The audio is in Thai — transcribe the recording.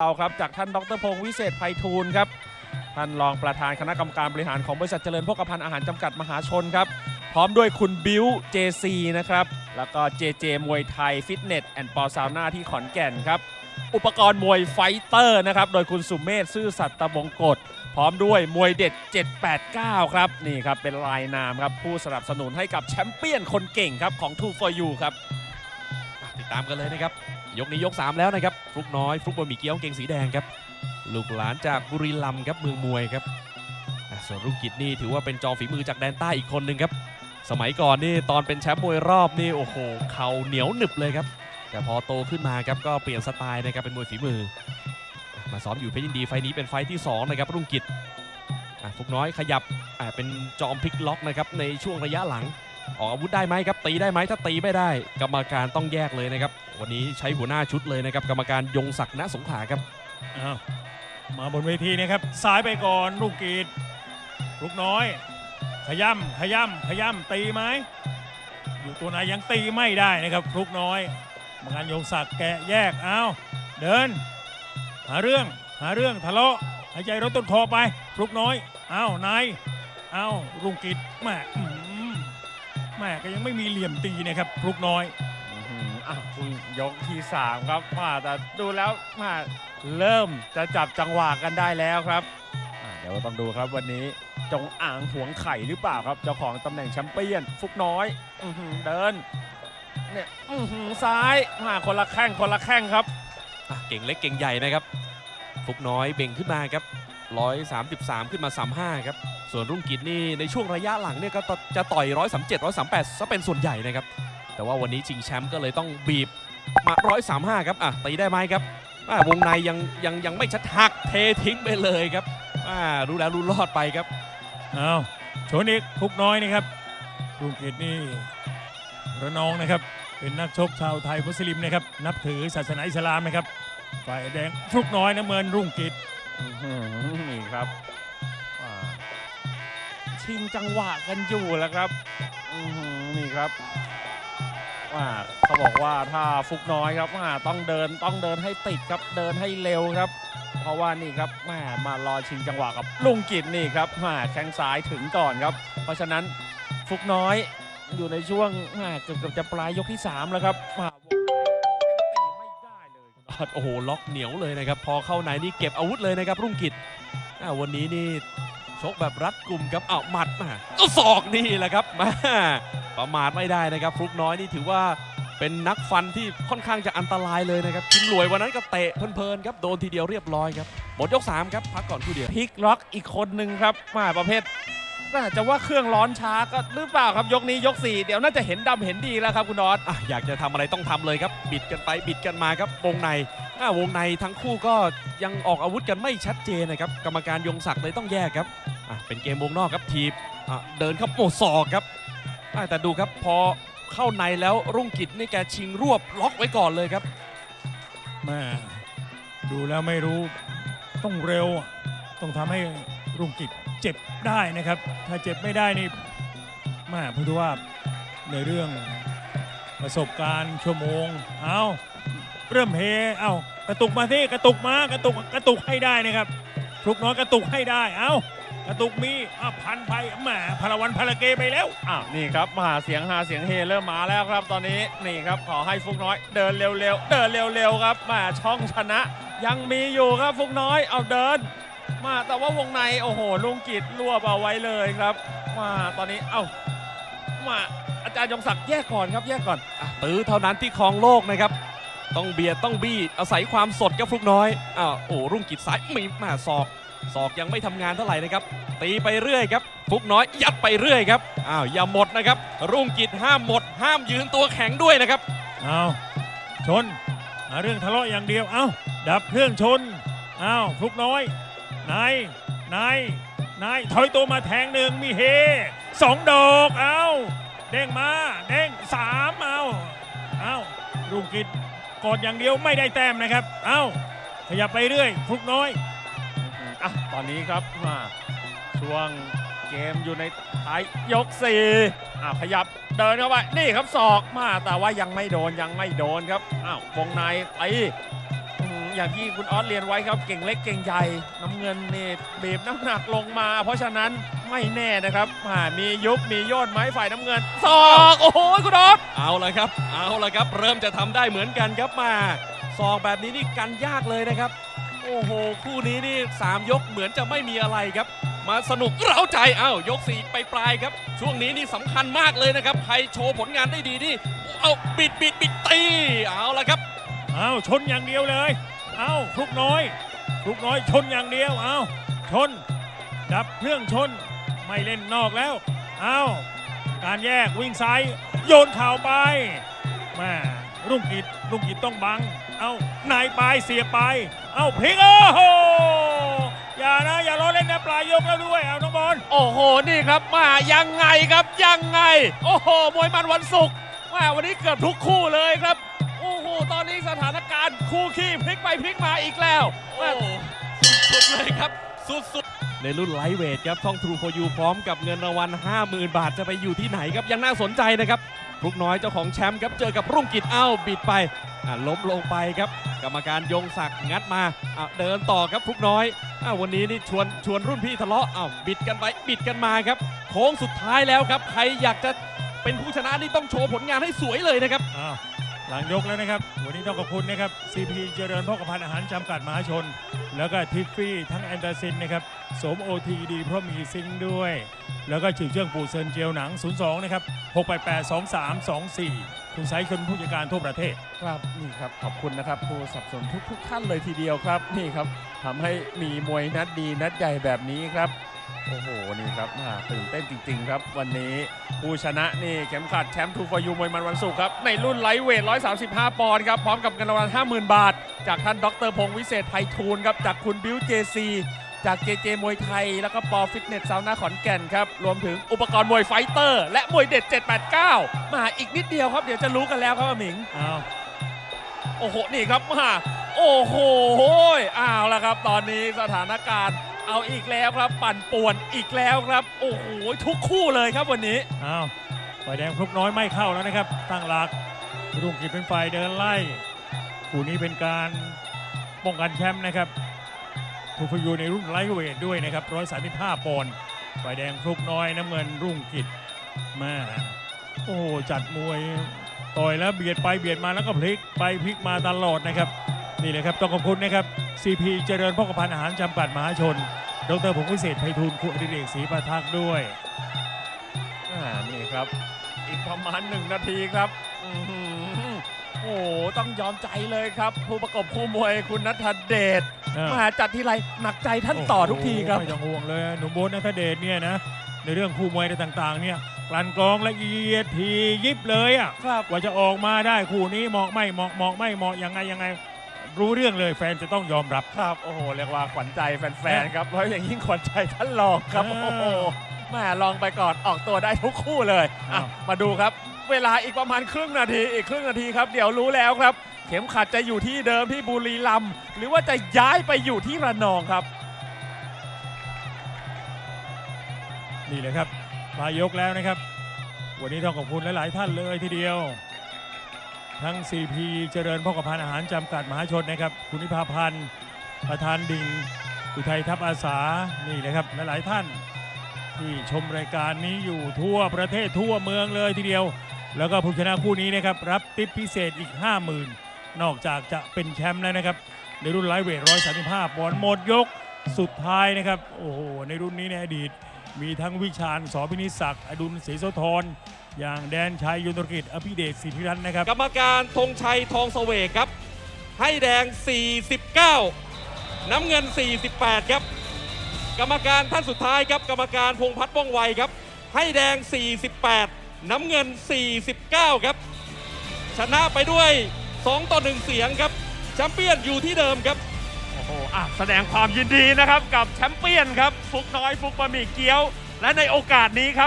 เราครับจากท่านดรพงศ์วิเศษไพฑูรย์ครับท่านรองประธานคณะกรรมการบริหารของบริษัทเจริญโภคภัณฑ์อาหารจำกัดมหาชนครับ พร้อมด้วยคุณบิวเจซีนะครับ แล้วก็เจเจมวยไทยฟิตเนสแอนด์ปอซาวน่าที่ขอนแก่นครับ อุปกรณ์มวยไฟเตอร์นะครับ โดยคุณสุเมธซื่อสัตย์ตะบงกฎพร้อมด้วยมวยเด็ด 789 ครับ นี่ครับ เป็นลายนามครับ ผู้สนับสนุนให้กับแชมเปี้ยนคนเก่งครับของ Two for You ครับติดตามกันเลยนะครับ ยกนี้ยก 3 แล้วนะครับฟลุกน้อยฟลุกบะหมี่เกี๊ยวกาเกงสีแดงครับลูกหลานจากบุรีรัมย์ครับเมืองมวยครับส่วนรุ่งกิจนี่ถือว่าเป็นจอมฝีมือจากแดนใต้อีกคนหนึ่งครับ สมัยก่อนนี่ตอนเป็นแชมป์มวยรอบนี่โอ้โหเข่าเหนียวหนึบเลยครับ แต่พอโตขึ้นมาครับก็เปลี่ยนสไตล์นะครับเป็นมวยฝีมือ มาซ้อมอยู่เพชรยินดีไฟนี้เป็นไฟที่สองนะครับรุ่งกิจฟุกน้อยขยับเป็นจอมพลิกล็อกนะครับในช่วงระยะหลัง ออกอาวุธได้ไหมครับตีได้ไหมถ้าตีไม่ได้ กรรมการต้องแยกเลยนะครับ วันนี้ใช้หัวหน้าชุดเลยนะครับ กรรมการยงศักดิ์ณสงขลาครับอ้าวมาบนเวทีนะครับซ้ายไปก่อนลูกกีดลูกน้อย ขย่ำขย่ำขย่ำตีไหมอยู่ตัวไหนยังตีไม่ได้นะครับลูกน้อยกรรมการยงศักดิ์แกะแยกเอาเดิน หาเรื่องหาเรื่องทะเลาะหายใจรถต้นคอไปลูกน้อยเอานายเอาลุงกิดแม่ แม่ก็ยังไม่มีเหลี่ยมตีนะครับลูกน้อยอื้อหืออะคุณยกที่ 3 ครับมาแต่ดูแล้วมาเริ่มจะจับจังหวะกันได้แล้วครับอะเดี๋ยวต้องดูครับวันนี้จงอ่างหวงไข่หรือเปล่าครับ เจ้าของตำแหน่งแชมเปี้ยนฟุกน้อยอื้อหือเดินเนี่ยอื้อหือซ้ายมาคนละแข้งคนละแข้งครับอะเก่งเล็กเก่งใหญ่นะครับ ฟุกน้อยเบ่งขึ้นมาครับ 133 ขึ้นมา 35 ครับ ส่วนรุ่งกิจนี่ในช่วงระยะหลังเนี่ยก็จะต่อย 137 138ซะเป็นส่วนใหญ่นะครับ แต่ว่าวันนี้ชิงแชมป์ก็เลยต้องบีบมา 135 ครับ อะตีได้ไหมครับอะวงในยังยังยังไม่ชัดหักเททิ้งไปเลยครับอ่ารู้แล้วรู้รอดไปครับเอาโชนิกพุกน้อยนะครับลุงเกตนี่ระนองนะครับ เป็นนักชกชาวไทยมุสลิมนะครับ นับถือศาสนาอิสลามนะครับฝ่ายแดงพุกน้อยน้ำเงินรุ่งกิจ นี่ครับชิงจังหวะกันอยู่แล้วครับนี่ครับว่าเขาบอกว่าถ้าฟุกน้อยครับว่าต้องเดินต้องเดินให้ติดครับเดินให้เร็วครับ เพราะว่านี่ครับแม่มารอชิงจังหวะกับลุงกิจนี่ครับมาแข้งซ้ายถึงก่อนครับ เพราะฉะนั้นฟุกน้อยอยู่ในช่วงแม่เกือบเกือบจะปลายยกที่สามแล้วครับ เลยครับโอ้โหล็อกเหนียวเลยนะครับ พอเข้าในนี่เก็บอาวุธเลยนะครับ รุ่งกิจวันนี้นี่ชกแบบรัดกลุ่มครับอ้าวหมัดมาก็ศอกนี่แหละครับมาประมาทไม่ได้นะครับฟลุกน้อยนี่ถือว่าเป็นนักฟันที่ค่อนข้างจะอันตรายเลยนะครับกินหลวยวันนั้นก็เตะเพลินๆครับโดนทีเดียวเรียบร้อยครับหมดยกสามครับพักก่อนคู่เดียวพลิกล็อกอีกคนหนึ่งครับมาประเภท น่าจะว่าเครื่องร้อนช้าก็หรือเปล่าครับยกนี้ยก 4 เดี๋ยวน่าจะเห็นดำเห็นดีแล้วครับคุณนอตอะอยากจะทำอะไรต้องทำเลยครับ บิดกันไปบิดกันมาครับวงในอะวงในทั้งคู่ก็ยังออกอาวุธกันไม่ชัดเจนนะครับกรรมการยงศักดิ์เลยต้องแยกครับอะเป็นเกมวงนอกครับทีบอะเดินเข้าโปศอกครับอะแต่ดูครับพอเข้าในแล้วรุ่งกิจนี่แกชิงรวบล็อกไว้ก่อนเลยครับ แม่ดูแล้วไม่รู้ ต้องเร็ว ต้องทำให้ รุ่งกิจเจ็บได้นะครับ ถ้าเจ็บไม่ได้นี่แม่พูดว่าในเรื่องประสบการณ์ชั่วโมง เอาเริ่มเฮเอากระตุกมาที่กระตุกมากระตุกกระตุกให้ได้นะครับฟลุกน้อยกระตุกให้ได้เอากระตุกมีอะพันไปแหมพลวันพลเกไปแล้วอ้าวนี่ครับมหาเสียงหาเสียงเฮเริ่มมาแล้วครับ ตอนนี้นี่ครับขอให้ฟุกน้อย เดินเร็วๆเดินเร็วๆครับแหมช่องชนะ ยังมีอยู่ครับฟุกน้อยเอาเดิน มาแต่ว่าวงในโอ้โหลุงกิจรวบเอาไว้เลยครับ มาตอนนี้เอ้ามาอาจารย์ยงศักดิ์แยกก่อนครับแยกก่อนอะตื้อเท่านั้นที่ครองโลกนะครับ ต้องเบียดต้องบี้อาศัยความสดครับฟลุกน้อยอ้าวโอ้รุ่งกิจซ้ายมีมาศอกศอกยังไม่ทำงานเท่าไหร่นะครับ ตีไปเรื่อยครับฟลุกน้อยยัดไปเรื่อยครับอ้าวอย่าหมดนะครับ รุ่งกิจห้ามหมด ห้ามยืนตัวแข็งด้วยนะครับ เอาชนหาเรื่องทะเลาะอย่างเดียว เอาดับเครื่องชน เอาฟลุกน้อย นายนายนายถอยตัวมาแทงหนึ่งมีเฮสองดอกเอาเด้งมาเด้งสามเอาเอาลุงกิจกอดอย่างเดียวไม่ได้แต้มนะครับ เอาขยับไปเรื่อยฟลุกน้อยอะตอนนี้ครับมาช่วงเกมอยู่ในท้ายยก4อะขยับเดินเข้าไปนี่ครับศอกมาแต่ว่ายังไม่โดนยังไม่โดนครับอ้าววงในตี อื้อหืออย่างที่คุณออสเรียนไว้ครับเก่งเล็กเก่งใหญ่น้ำเงินนี่บีบน้ำหนักลงมา เพราะฉะนั้นไม่แน่นะครับอ่ามียุบมีโยนไหมฝ่ายน้ำเงินศอกโอ้โหคุณออสเอาละครับ เอาละครับ เริ่มจะทำได้เหมือนกันครับมาซองแบบนี้นี่กันยากเลยนะครับ โอ้โห คู่นี้นี่สามยกเหมือนจะไม่มีอะไรครับ มาสนุกเร้าใจอ้าวยกสี่ไปปลายๆครับ ช่วงนี้นี่สำคัญมากเลยนะครับใครโชว์ผลงานได้ดีนี่เอาบิดบิดบิดตีเอาละครับเอาชนอย่างเดียวเลย เอาฟลุกน้อยฟลุกน้อยชนอย่างเดียว เอาชน ดับเครื่องชน ไม่เล่นนอกแล้ว เอาการแยกวิ่งซ้าย โยนเข่าไปแม่รุ่งกิจรุ่งกิจต้องบัง เอานายปลายเสียไป เอาพลิกโอ้โหอย่านะอย่าล้อเล่นนะปลายยกแล้วด้วย เอาน้องบอลโอ้โห นี่ครับมายังไงครับยังไง โอ้โหมวยมันวันศุกร์มาวันนี้เกือบทุกคู่เลยครับ สถานการณ์คู่ขี้พลิกไปพลิกมาอีกแล้วโอ้สุดๆเลยครับ สุดๆ ในรุ่นไลท์เวทครับท่องทรูโฟยูพร้อมกับเงินรางวัล50,000 บาทจะไปอยู่ที่ไหนครับ ยังน่าสนใจนะครับพลุกน้อยเจ้าของแชมป์ครับเจอกับรุ่งกิจเอ้าบิดไปอะล้มลงไปครับ กรรมการยงศักดิ์งัดมาอะเดินต่อครับพลุกน้อยอ้าววันนี้นี่ชวนชวนรุ่นพี่ทะเลาะอ้าวบิดกันไปบิดกันมาครับ โค้งสุดท้ายแล้วครับ ใครอยากจะเป็นผู้ชนะนี่ต้องโชว์ผลงานให้สวยเลยนะครับอ้าว หลังยกแล้วนะครับ วันนี้ต้องขอบคุณนะครับ CP เจริญพ่อกพันอาหารจำกัดมหาชน แล้วก็ทิฟฟี่ทั้งแอนตาซินนะครับสม OTD เพราะมีซิงด้วย แล้วก็ฉือเชื่องปูเซินเจลหนัง 02 นะครับ 688 2324 คุณไซค์คนผู้จัดการทั่วประเทศ ครับนี่ครับขอบคุณนะครับผู้สนับสนุนทุกทุก ๆ ท่านเลยทีเดียวครับ นี่ครับทำให้มีมวยนัดดีนัดใหญ่แบบนี้ครับ โอ้โห นี่ครับอ่าตื่นเต้นจริง ๆ ครับ วันนี้ผู้ชนะนี่เข็มขัดแชมป์ทูฟอยูมวยมันวันศุกร์ครับ ในรุ่นไลท์เวท 135 ปอนด์ครับ พร้อมกับเงินรางวัล 50,000 บาท จากท่านดรพงศ์วิเศษไพฑูรย์ครับ จากคุณบิวเจซีจากเจเจมวยไทย แล้วก็ปอฟิตเนสซาวน่าขอนแก่นครับ รวมถึงอุปกรณ์มวยไฟเตอร์ และมวยเด็ด 789 มาอีกนิดเดียวครับ เดี๋ยวจะรู้กันแล้วครับอาหมิงอ้าวโอ้โห นี่ครับมาโอ้โหอ้าวแล้วครับ ตอนนี้สถานการณ์ เอาอีกแล้วครับ ปั่นป่วนอีกแล้วครับ โอ้โหทุกคู่เลยครับวันนี้อ้าวไฟแดงพลุกน้อยไม่เข้าแล้วนะครับ ตั้งหลักรุ่งกิจเป็นฝ่ายเดินไล่คู่นี้เป็นการป้องกันแชมป์นะครับถูกพยูในรุ่นไลท์เวทด้วยนะครับ135ปอนด์ฝ่ายแดงพลุกน้อยน้ำเงินรุ่งกิจมาโอ้โหจัดมวยต่อยแล้วเบียดไปเบียดมาแล้วก็พลิกไปพลิกมาตลอดนะครับ นี่เลยครับต้องขอบคุณนะครับ CP เจริญพกพันธ์อาหารจำกัดมหาชน ดรพงศ์วิเศษไพฑูรย์คุณอดิเรกศรีประทักษ์ด้วยอ่านี่ครับ อีกประมาณหนึ่งนาทีครับอื้อหือโอ้โหต้องยอมใจเลยครับ ผู้ประกบคู่มวยคุณนัทเดชอ่ามมาจัดทีไรหนักใจท่านต่อทุกทีครับไม่ต้องห่วงเลยหนุ่มโบนนัทเดชเนี่ยนะในเรื่องคู่มวยต่างๆ เนี่ยกลั่นกรองละเอียดทียิบเลยอะครับกว่าจะออกมาได้คู่นี้เหมาะไม่เหมาะเหมาะไม่เหมาะยังไงยังไง รู้เรื่องเลยแฟนจะต้องยอมรับ ครับโอ้โหเรียกว่าขวัญใจแฟนๆครับเพราะอย่างยิ่งขวัญใจท่านรองครับอ่าโอ้โหแม่ลองไปก่อนออกตัวได้ทุกคู่เลยอะอ้าว มาดูครับ เวลาอีกประมาณครึ่งนาทีอีกครึ่งนาทีครับ เดี๋ยวรู้แล้วครับ เข็มขัดจะอยู่ที่เดิมที่บุรีรัมย์หรือว่าจะย้ายไปอยู่ที่ระนองครับ นี่เลยครับมายกแล้วนะครับ วันนี้ต้องขอบคุณหลาย ๆ ท่านเลยทีเดียว ทั้ง CP เจริญพกพันอาหารจำกัดมหาชนนะครับ คุณนิพาพันธ์ ประธานดิ่ง อุทัยทัพอาสา นี่เลยครับลหลายๆท่าน ที่ชมรายการนี้อยู่ทั่วประเทศทั่วเมืองเลยทีเดียว แล้วก็ผู้ชนะคู่นี้นะครับ รับติปพิเศษอีก 50,000 นอกจากจะเป็นแชมป์แล้วนะครับ ในรุ่นไลท์เวท135ปอนด์หมดยกสุดท้ายนะครับ โอ้โห ในรุ่นนี้ในอดีต มีทั้งวิชาญสอพินิศักดิ์อดุลศรีโสธร อย่างแดนชัยยุนตรกิจอภิเดชสิทธิรัตน์นะครับ กรรมการธงชัยทองเสวกครับ ให้แดง 49 น้ำเงิน 48 ครับ กรรมการท่านสุดท้ายครับ กรรมการพงษ์พัฒน์ว่องไวครับ ให้แดง 48 น้ำเงิน 49 ครับ ชนะไปด้วย 2 ต่อ 1 เสียงครับแชมเปี้ยนอยู่ที่เดิมครับโอ้โหอะแสดงความยินดีนะครับกับแชมเปี้ยนครับฟุกน้อยฟุกบะหมี่เกี๊ยว และในโอกาสนี้ครับ